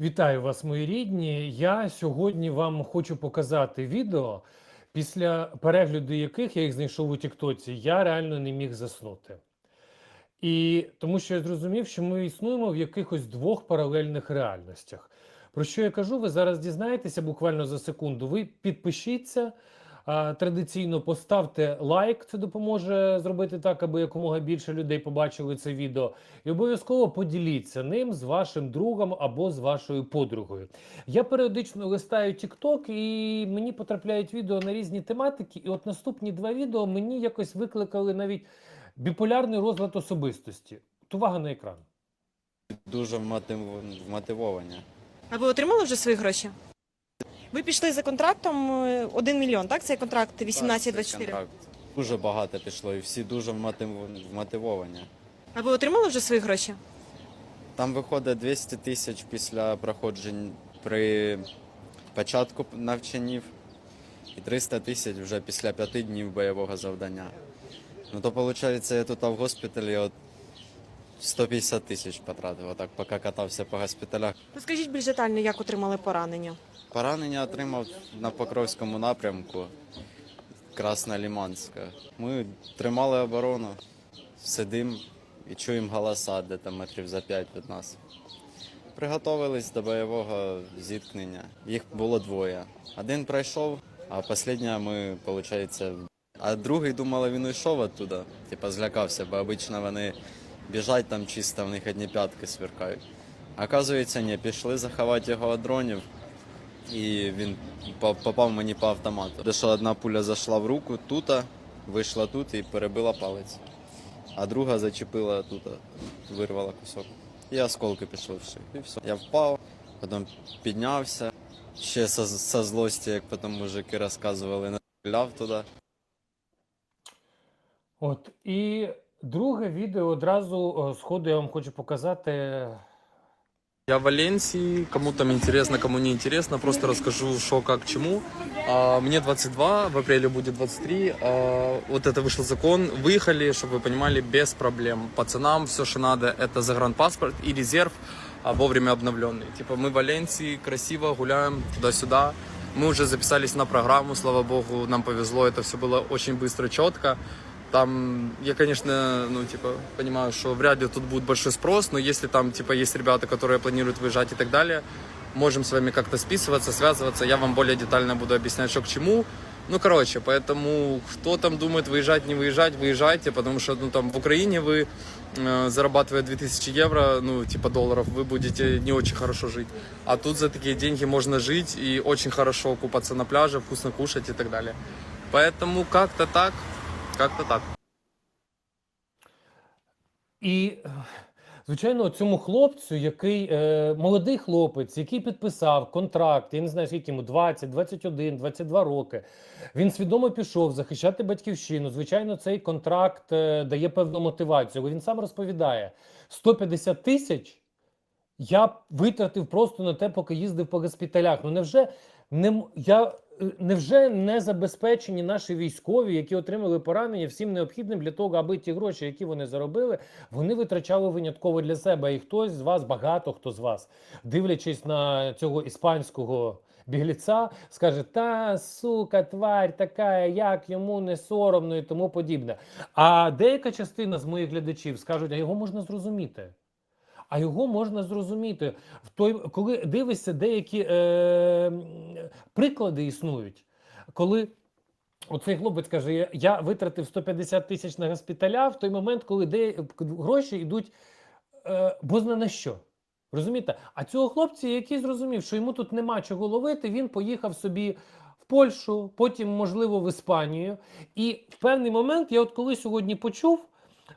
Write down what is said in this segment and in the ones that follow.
Вітаю вас, мої рідні. Я сьогодні вам хочу показати відео, після перегляду яких я їх знайшов у Тіктоці, я реально не міг заснути. І тому що я зрозумів, що ми існуємо в якихось двох паралельних реальностях. Про що я кажу, ви зараз дізнаєтеся буквально за секунду. Ви підпишіться. Традиційно поставте лайк, це допоможе зробити так, аби якомога більше людей побачили це відео. І обов'язково поділіться ним з вашим другом або з вашою подругою. Я періодично листаю TikTok і мені потрапляють відео на різні тематики. І от наступні два відео мені якось викликали навіть біполярний розлад особистості. От Увага на екран. дуже вмотивовані. А ви отримали вже свої гроші? Ви пішли за контрактом 1 мільйон, так? Цей контракт 18-24. Так. Дуже багато пішло, і всі дуже вмотив- вмотивовані. А ви отримали вже свої гроші? Там виходить 200 тисяч після проходжень при початку навчанів і 300 тисяч вже після п'яти днів бойового завдання. Ну то виходить, я тут в госпіталі от 150 тисяч потратив, отак, поки катався по госпіталях. Розкажіть більш детально, як отримали поранення. Поранення отримав на Покровському напрямку Красна Ліманська. Ми тримали оборону, сидимо і чуємо голоса, де там метрів за п'ять від нас. Приготовились до бойового зіткнення. Їх було двоє. Один пройшов, а останнє ми, виходить, а другий думали, він уйшов оттуда. Типа злякався, бо обично вони біжать там чисто, в них одні п'ятки сверкають. Оказується, ні, пішли заховати його від дронів і він попав мені по автомату. Що одна пуля зайшла в руку тут, вийшла тут і перебила палець. А друга зачепила тут, вирвала кусок. І осколки пішли в шию. І все. Я впав, потім піднявся. Ще со, со злості, як потім мужики розказували, наляв туди. От і друге відео одразу е, сходу я вам хочу показати. Я в Валенсии, кому там интересно, кому не интересно, просто расскажу, что, как, к чему. А, Мне 22, в апреле будет 23. А, Вот это вышел закон. Выехали, чтобы вы понимали, без проблем. Пацанам все, что надо, это загранпаспорт и резерв а, вовремя обновленный. Типа мы в Валенсии красиво гуляем туда-сюда. Мы уже записались на программу, слава богу, нам повезло, это все было очень быстро, четко. Там я, конечно, ну, типа, понимаю, что вряд ли тут будет большой спрос, но если там, типа, есть ребята, которые планируют выезжать и так далее, можем с вами как-то списываться, связываться, я вам более детально буду объяснять, что к чему. Ну, короче, поэтому кто там думает выезжать, не выезжать, выезжайте, потому что, ну, там, в Украине вы, э, зарабатывая 2000 евро, ну, типа долларов, вы будете не очень хорошо жить. А тут за такие деньги можно жить и очень хорошо купаться на пляже, вкусно кушать и так далее. Поэтому как-то так, как-то так. І, звичайно, цьому хлопцю, який е, молодий хлопець, який підписав контракт, я не знаю, скільки йому 20, 21, 22 роки. Він свідомо пішов захищати батьківщину. Звичайно, цей контракт е, дає певну мотивацію. Бо він сам розповідає: 150 тисяч я витратив просто на те, поки їздив по госпіталях. Ну невже не я. Невже не забезпечені наші військові, які отримали поранення всім необхідним для того, аби ті гроші, які вони заробили, вони витрачали винятково для себе. І хтось з вас, багато хто з вас, дивлячись на цього іспанського бігліця, скаже: Та сука, тварь така, як йому не соромно і тому подібне. А деяка частина з моїх глядачів скажуть, а його можна зрозуміти. А його можна зрозуміти в той, коли дивишся, деякі е, приклади існують, коли оцей хлопець каже: я, я витратив 150 тисяч на госпіталя в той момент, коли де, гроші йдуть е, бозна на що. Розумієте? А цього хлопця, який зрозумів, що йому тут нема чого ловити, він поїхав собі в Польщу, потім, можливо, в Іспанію. І в певний момент я от коли сьогодні почув. Е,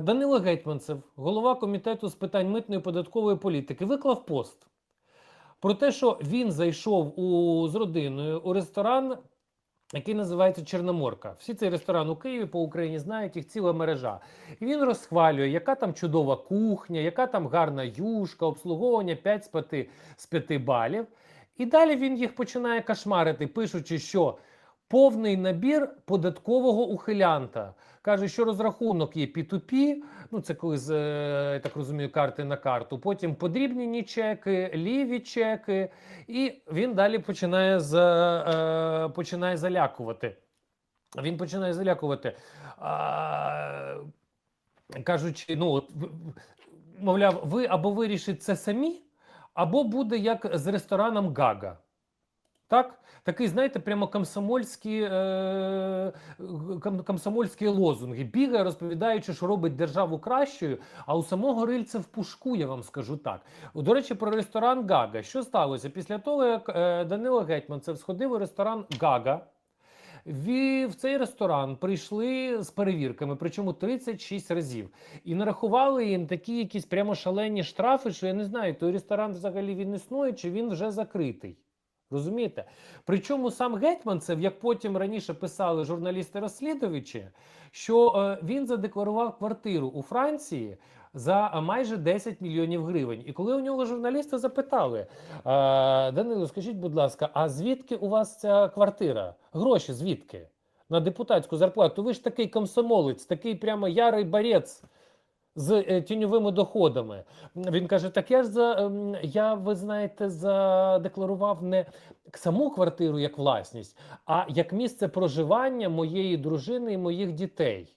Данило Гетьманцев, голова комітету з питань митної податкової політики, виклав пост про те, що він зайшов у, з родиною у ресторан, який називається Чорноморка. Всі цей ресторан у Києві по Україні знають їх ціла мережа. І він розхвалює, яка там чудова кухня, яка там гарна юшка, обслуговування 5 з 5, з 5 балів. І далі він їх починає кошмарити, пишучи, що повний набір податкового ухилянта. Каже, що розрахунок є P2P, ну це коли з е, я так розумію, карти на карту. Потім подрібнені чеки, ліві чеки, і він далі починає за, е, починає залякувати. Він починає залякувати. Кажучи, ну мовляв, ви або вирішите це самі, або буде як з рестораном Гага. Так? Такий, знаєте, прямо комсомольські, е, комсомольські лозунги. Бігає, розповідаючи, що робить державу кращою, а у самого рильця в пушку, я вам скажу так. До речі, про ресторан Гага. Що сталося? Після того, як е, Данило Гетьманцев сходив у ресторан Гага, в цей ресторан прийшли з перевірками, причому 36 разів, і нарахували їм такі якісь прямо шалені штрафи, що я не знаю, той ресторан взагалі він існує, чи він вже закритий. Розумієте? Причому сам Гетьманцев, як потім раніше писали журналісти-розслідувачі, що е, він задекларував квартиру у Франції за е, майже 10 мільйонів гривень. І коли у нього журналісти запитали, е, Данило, скажіть, будь ласка, а звідки у вас ця квартира? Гроші звідки? На депутатську зарплату. Ви ж такий комсомолець, такий прямо ярий борець з е, тіньовими доходами. Він каже: Так я ж за ем, я, ви знаєте, задекларував не саму квартиру як власність, а як місце проживання моєї дружини і моїх дітей.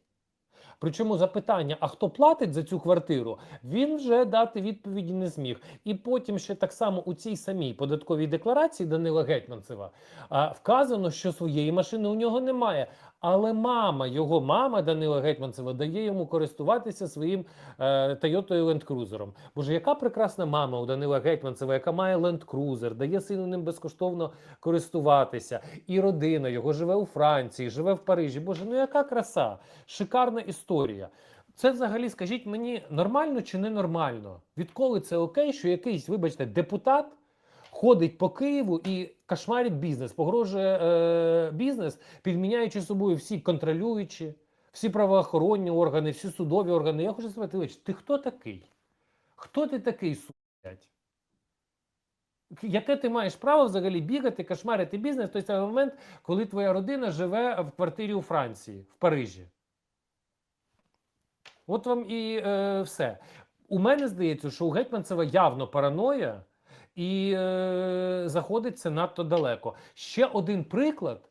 Причому запитання, а хто платить за цю квартиру, він вже дати відповіді не зміг. І потім ще так само у цій самій податковій декларації Данила Гетьманцева а, вказано, що своєї машини у нього немає. Але мама, його мама Данила Гетьманцева дає йому користуватися своїм е, Toyota Land Боже, яка прекрасна мама у Данила Гетьманцева, яка має Cruiser, дає сину ним безкоштовно користуватися. І родина його живе у Франції, живе в Парижі. Боже, ну яка краса, шикарна історія. Це взагалі, скажіть мені, нормально чи ненормально? Відколи це окей, що якийсь, вибачте, депутат ходить по Києву і кошмарить бізнес, погрожує е, бізнес, підміняючи собою всі контролюючі, всі правоохоронні органи, всі судові органи. Я хочу спитати, Ілич, ти хто такий? Хто ти такий, судять? Яке ти маєш право взагалі бігати, кошмарити бізнес в той самий момент, коли твоя родина живе в квартирі у Франції, в Парижі? От вам і е, все. У мене здається, що у Гетьманцева явно параноя, і е, заходить це надто далеко. Ще один приклад,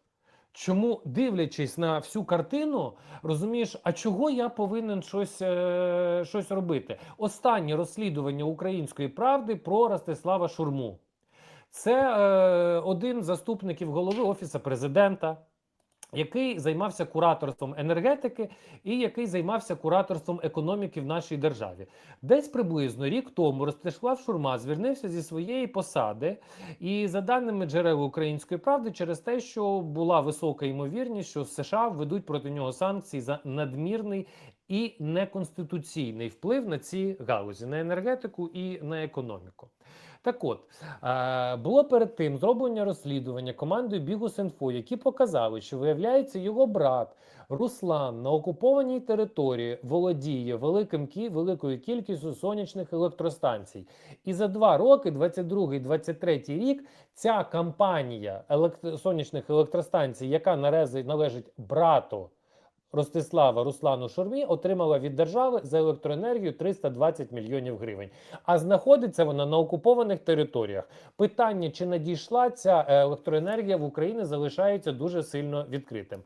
чому, дивлячись на всю картину, розумієш, а чого я повинен щось, е, щось робити? Останнє розслідування української правди про Ростислава Шурму. Це е, один з заступників голови Офісу президента, який займався кураторством енергетики і який займався кураторством економіки в нашій державі. Десь приблизно рік тому Ростислав Шурма звільнився зі своєї посади, і за даними джерел української правди, через те, що була висока ймовірність, що США введуть проти нього санкції за надмірний і неконституційний вплив на ці галузі на енергетику і на економіку. Так от е, було перед тим зроблення розслідування командою Бігус.Інфо, які показали, що виявляється його брат Руслан на окупованій території володіє великим великою кількістю сонячних електростанцій. І за два роки, 22-23 рік, ця компанія елект... сонячних електростанцій, яка наразі належить брату Ростислава Руслану Шурмі, отримала від держави за електроенергію 320 мільйонів гривень. А знаходиться вона на окупованих територіях. Питання, чи надійшла ця е, електроенергія в Україні, залишається дуже сильно відкритим.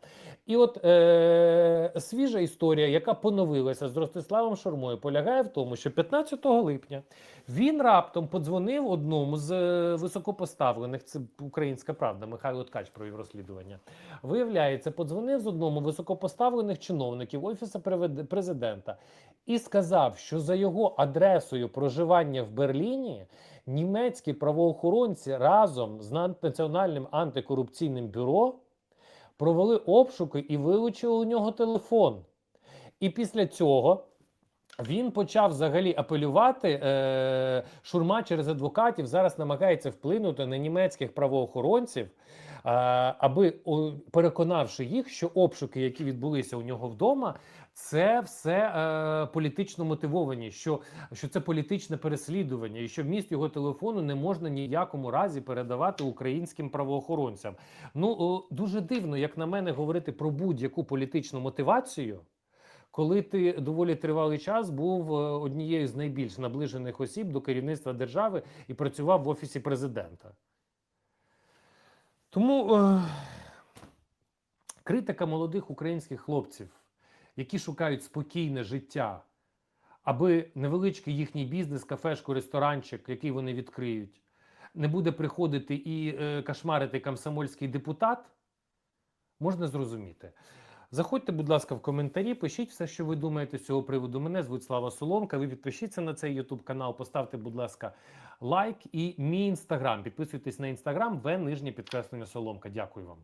І от е, свіжа історія, яка поновилася з Ростиславом Шурмою, полягає в тому, що 15 липня він раптом подзвонив одному з е, високопоставлених, це українська правда, Михайло Ткач провів розслідування. Виявляється, подзвонив з одному високопоставлених чиновників Офісу президента і сказав, що за його адресою проживання в Берліні німецькі правоохоронці разом з Національним антикорупційним бюро провели обшуки і вилучили у нього телефон. І після цього Він почав взагалі апелювати е, шурма через адвокатів. Зараз намагається вплинути на німецьких правоохоронців, аби переконавши їх, що обшуки, які відбулися у нього вдома, це все е, політично мотивовані, що, що це політичне переслідування, і що вміст його телефону не можна ніякому разі передавати українським правоохоронцям. Ну дуже дивно, як на мене, говорити про будь-яку політичну мотивацію коли ти доволі тривалий час був е, однією з найбільш наближених осіб до керівництва держави і працював в офісі президента. Тому е, критика молодих українських хлопців, які шукають спокійне життя, аби невеличкий їхній бізнес, кафешку, ресторанчик, який вони відкриють, не буде приходити і е, кошмарити комсомольський депутат, можна зрозуміти. Заходьте, будь ласка, в коментарі, пишіть все, що ви думаєте з цього приводу. Мене звуть Слава Соломка. Ви підпишіться на цей YouTube канал, поставте, будь ласка, лайк і мій інстаграм. Підписуйтесь на інстаграм, В нижнє підкреслення Соломка. Дякую вам.